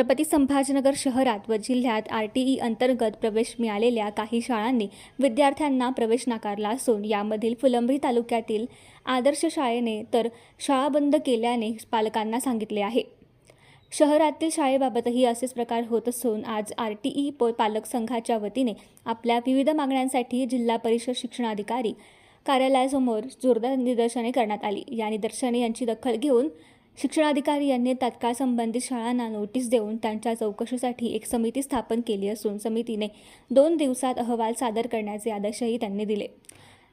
छत्रपती संभाजीनगर शहरात व जिल्ह्यात आर टी ई अंतर्गत प्रवेश मिळालेल्या काही शाळांनी विद्यार्थ्यांना प्रवेश नाकारला असून यामधील फुलंब्री तालुक्यातील आदर्श शाळेने तर शाळा बंद केल्याने पालकांना सांगितले आहे. शहरातील शाळेबाबतही असेच प्रकार होत असून आज आर टी ई पालक संघाच्या वतीने आपल्या विविध मागण्यांसाठी जिल्हा परिषद शिक्षणाधिकारी कार्यालयासमोर जोरदार निदर्शने करण्यात आली. या निदर्शने यांची दखल घेऊन शिक्षणाधिकारी यांनी तात्काळ संबंधित शाळांना नोटीस देऊन त्यांच्या चौकशीसाठी एक समिती स्थापन केली असून समितीने दोन दिवसात अहवाल सादर करण्याचे आदेशही त्यांनी दिले.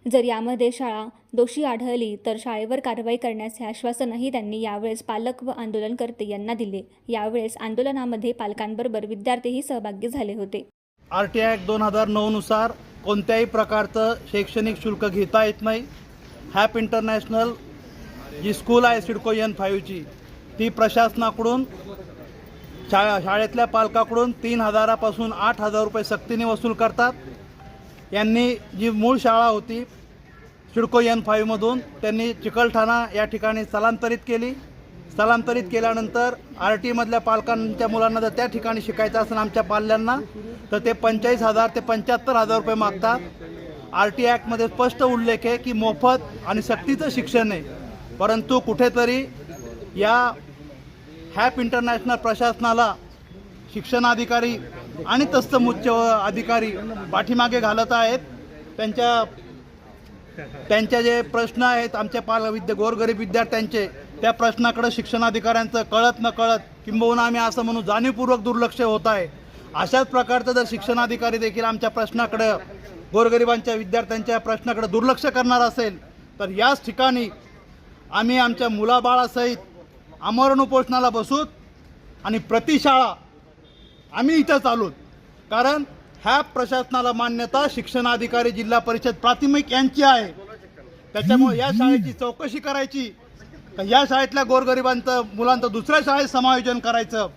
जर यामध्ये शाळा दोषी आढळली तर शाळेवर कारवाई करण्याचे आश्वासनही त्यांनी यावेळेस पालक व आंदोलनकर्ते यांना दिले. यावेळेस आंदोलनामध्ये पालकांबरोबर विद्यार्थीही सहभागी झाले होते. आर टी आय दोन हजार नऊनुसार कोणत्याही प्रकारचं शैक्षणिक शुल्क घेता येत नाही. हॅप इंटरनॅशनल जी स्कूल आहे सिडको एन फाईव्हची ती प्रशासनाकडून शा शाळेतल्या पालकाकडून तीन हजारापासून आठ हजार रुपये सक्तीने वसूल करतात. यांनी जी मूळ शाळा होती सिडको एन फाईव्हमधून त्यांनी चिकलठाणा या ठिकाणी स्थलांतरित केली. स्थलांतरित केल्यानंतर आर टीमधल्या पालकांच्या मुलांना जर त्या ठिकाणी शिकायचं असेल आमच्या पाल्यांना तर ते पंचेचाळीस हजार ते पंच्याहत्तर हजार रुपये मागतात. आर टी ॲक्टमध्ये स्पष्ट उल्लेख आहे की मोफत आणि सक्तीचं शिक्षण आहे. परंतु कुठेतरी या हॅप इंटरनॅशनल प्रशासनाला शिक्षणाधिकारी आणि तत्सम उच्च अधिकारी पाठीमागे घालत आहेत. त्यांच्या त्यांचे जे प्रश्न आहेत आमच्या पाल विद्या गोरगरीब विद्यार्थ्यांचे त्या प्रश्नाकडे शिक्षणाधिकाऱ्यांचं कळत न कळत किंबहुना आम्ही असं म्हणू जाणीवपूर्वक दुर्लक्ष होत आहे. अशाच प्रकारचं जर शिक्षणाधिकारी देखील आमच्या प्रश्नाकडं गोरगरिबांच्या विद्यार्थ्यांच्या प्रश्नाकडे दुर्लक्ष करणार असेल तर याच ठिकाणी आम्ही आमच्या मुलाबाळासहित आमरण उपोषणाला बसूत आणि प्रतिशाळा आम्ही इथं चालूत कारण ह्या प्रशासनाला मान्यता शिक्षणाधिकारी जिल्हा परिषद प्राथमिक यांची आहे. त्याच्यामुळे या शाळेची चौकशी करायची का या शाळेतल्या गोरगरिबांचं मुलांचं दुसऱ्या शाळेत समायोजन करायचं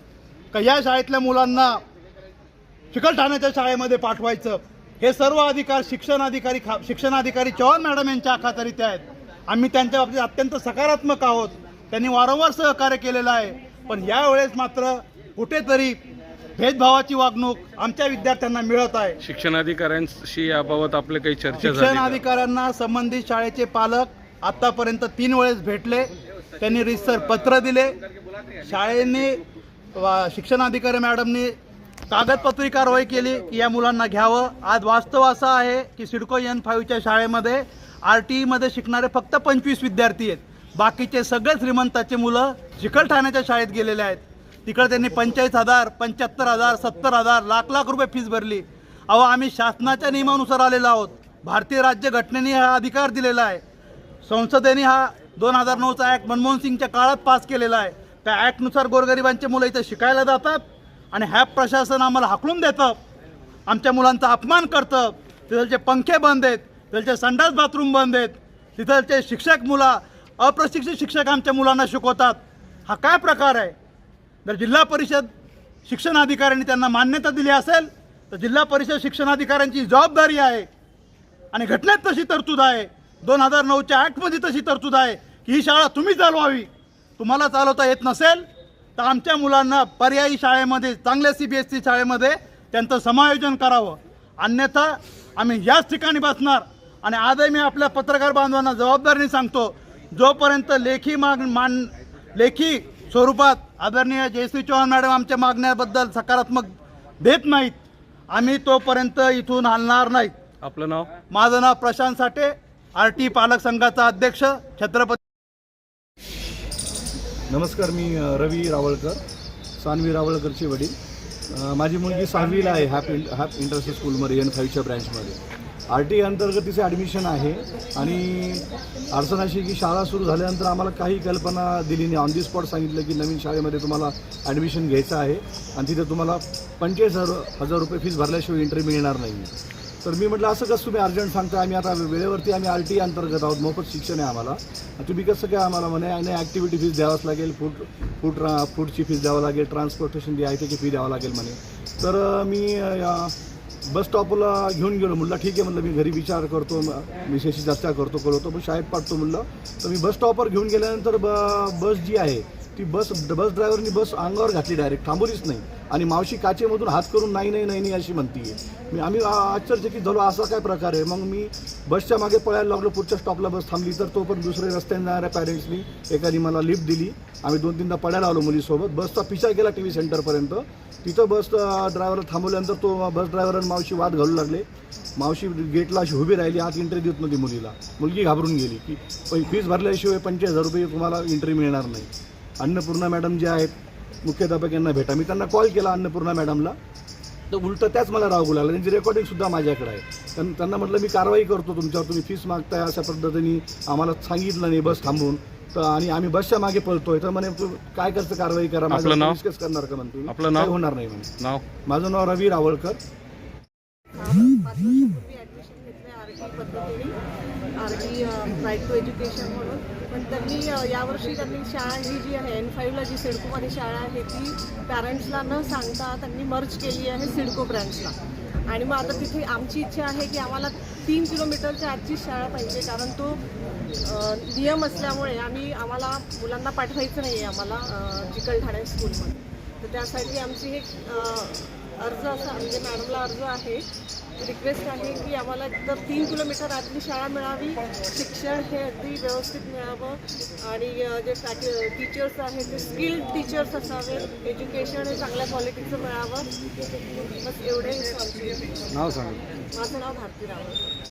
का या शाळेतल्या मुलांना चिकलठाण्याच्या शाळेमध्ये पाठवायचं हे सर्व अधिकार शिक्षणाधिकारी खा शिक्षणाधिकारी चव्हाण मॅडम यांच्या अखातरीत आहेत. आम्ही त्यांच्या बाबतीत अत्यंत सकारात्मक आहोत. त्यांनी वारंवार सहकार्य केलेलं आहे. पण यावेळेस मात्र कुठेतरी भेदभावाची वागणूक आमच्या विद्यार्थ्यांना मिळत आहे. शिक्षणाधिकाऱ्यांशी याबाबत आपले काही चर्चा झाली का? शिक्षणाधिकाऱ्यांना संबंधित शाळेचे पालक आतापर्यंत तीन वेळेस भेटले. त्यांनी रिसर पत्र दिले. शाळेने शिक्षणाधिकारी मॅडमनी कागदपत्री कारवाई केली की या मुलांना घ्यावं. आज वास्तव असं आहे की सिडको एन फाईव्हच्या शाळेमध्ये आर टी ईमध्ये शिकणारे फक्त पंचवीस विद्यार्थी आहेत. बाकीचे सगळे श्रीमंताचे मुलं चिकलठाण्याच्या शाळेत गेलेले आहेत. तिकडे त्यांनी पंचेचाळीस हजार पंच्याहत्तर हजार सत्तर हजार लाख लाख रुपये फीस भरली. अहो आम्ही शासनाच्या नियमानुसार आलेलो आहोत. भारतीय राज्यघटनेने हा अधिकार दिलेला आहे. संसदेने हा दोन हजार नऊचा ॲक्ट मनमोहन सिंगच्या काळात पास केलेला आहे. त्या ॲक्टनुसार गोरगरिबांचे मुलं इथं शिकायला जातात आणि ह्या प्रशासन आम्हाला हाकलून देतं. आमच्या मुलांचा अपमान करतं. तिथं जे पंखे बंद आहेत तिथलचे संडास बाथरूम बंद आहेत. तिथलचे शिक्षक मुलं अप्रशिक्षित शिक्षक आमच्या मुलांना शिकवतात. हा काय प्रकार आहे? जर जिल्हा परिषद शिक्षणाधिकाऱ्यांनी त्यांना मान्यता दिली असेल तर जिल्हा परिषद शिक्षणाधिकाऱ्यांची जबाबदारी आहे. आणि घटनेत तशी तरतूद आहे. दोन हजार नऊच्या आठमध्ये तशी तरतूद आहे की ही शाळा तुम्ही चालवावी. तुम्हाला चालवता येत नसेल तर आमच्या मुलांना पर्यायी शाळेमध्ये चांगल्या सी बी एस सी शाळेमध्ये त्यांचं समायोजन करावं. अन्यथा आम्ही याच ठिकाणी बसणार. आणि आजही मी आपल्या पत्रकार बांधवांना जबाबदारीने सांगतो जोपर्यंत लेखी माग मान लेखी स्वरूपात आदरणीय जयश्री चव्हाण मॅडम आमच्या मागण्याबद्दल सकारात्मक देत नाहीत आम्ही तोपर्यंत इथून हलणार नाहीत. आपलं नाव? माझं नाव प्रशांत साठे आर टी पालक संघाचा अध्यक्ष छत्रपती नमस्कार मी रवी रावळकर सानवी रावळकरचे वडील. माझी मुलगी सहावीला आहे हॅप इंट हॅप इंटरनॅशनल स्कूलमध्ये एन फाईव्हच्या ब्रँचमध्ये आर टी अंतर्गत तिचे ॲडमिशन आहे. आणि अडचण अशी की शाळा सुरू झाल्यानंतर आम्हाला काही कल्पना दिली नाही. ऑन दी स्पॉट सांगितलं की नवीन शाळेमध्ये तुम्हाला ॲडमिशन घ्यायचं आहे. आणि तिथे तुम्हाला पंचेचाळीस हजार हजार रुपये फीस भरल्याशिवाय एंट्री मिळणार नाही. तर मी म्हटलं असं कसं तुम्ही अर्जंट सांगता आम्ही आता वेळेवरती आम्ही आर टी अंतर्गत आहोत. मोफत शिक्षण आहे आम्हाला. तुम्ही कसं काय आम्हाला म्हणे आणि ॲक्टिव्हिटी फीस द्यावंच लागेल. फूड फूड ट्रा फूडची फीस द्यावं लागेल. ट्रान्सपोर्टेशन जी आहे त्याची फी द्यावं लागेल म्हणे. तर मी बस स्टॉपला घेऊन गेलो. म्हटलं ठीक आहे म्हणलं मी घरी विचार करतो मिसेसशी चर्चा करतो करतो. मग शाळेत पाठतो म्हणलं. तर मी बस स्टॉपवर घेऊन गेल्यानंतर ब बस जी आहे ती बस बस ड्रायव्हरनी बस अंगावर घातली डायरेक्ट. थांबवलीच नाही. आणि मावशी काचेमधून हात करून नाही नाही नाही नाही अशी म्हणतीये. मी आम्ही आश्चर्यचकित झालो असा काय प्रकार आहे? मग मी बसच्या मागे पळायला लागलो पुढच्या स्टॉपला बस थांबली. तर तो पण दुसऱ्या रस्त्याने जाणाऱ्या पॅरेंट्सनी एकाने मला लिफ्ट दिली. आम्ही दोन तीनदा पळायला आलो मुलीसोबत. बसचा पिछा केला टी व्ही सेंटरपर्यंत तिथं बस ड्रायव्हर थांबवल्यानंतर तो बस ड्रायव्हर आणि मावशी वाद घालू लागले. मावशी गेटला अशी उभी राहिली आत एंट्री देत नव्हती मुलीला. मुलगी घाबरून गेली की फीज भरल्याशिवाय पंचवीस हजार रुपये तुम्हाला एंट्री मिळणार नाही. अन्नपूर्णा मॅडम जे आहेत मुख्याध्यापक यांना भेटा. मी त्यांना कॉल केला अन्नपूर्णा मॅडमला तर उलटं त्याच मला रागू लागला. त्यांची रेकॉर्डिंग सुद्धा माझ्याकडे आहे. त्यां- त्यांना म्हटलं मी कारवाई करतो तुमच्यावर. तुम्ही फीस मागताय अशा पद्धतीने आम्हाला सांगितलं नाही बस थांबून. तर आणि आम्ही बसच्या मागे पळतोय. तर म्हणे तू काय करतं? कारवाई करा. नाव? डिस्कस करणार का? म्हणतो. आपलं नाव? होणार नाही म्हणे. नाव? माझं नाव रवी रावळकर पाच वर्षापूर्वी ॲडमिशन घेतलं R T right to education म्हणून. पण त्यांनी यावर्षी त्यांनी शाळा ही जी आहे एन फाईव्हला जी सिडकोमध्ये शाळा आहे ती पॅरेंट्सला न सांगता त्यांनी मर्ज केली आहे सिडको ब्रँचला आणि मग आता तिथे आमची इच्छा आहे की आम्हाला तीन किलोमीटरच्या आजची शाळा पाहिजे कारण तो नियम असल्यामुळे आम्ही आम्हाला मुलांना पाठवायचं नाही आहे आम्हाला अ, चिकलठाणे स्कूलमध्ये तर त्यासाठी आमची एक अर्ज असा म्हणजे मॅडमला अर्ज आहे. रिक्वेस्ट आहे की आम्हाला तर तीन किलोमीटर आतली शाळा मिळावी शिक्षण हे अगदी व्यवस्थित मिळावं आणि जे फॅक टीचर्स आहेत ते स्किल्ड टीचर्स असावेत एज्युकेशन हे चांगल्या क्वालिटीचं मिळावं. बस एवढे आमची. नाव सांग. माझं नाव भारती रावळ.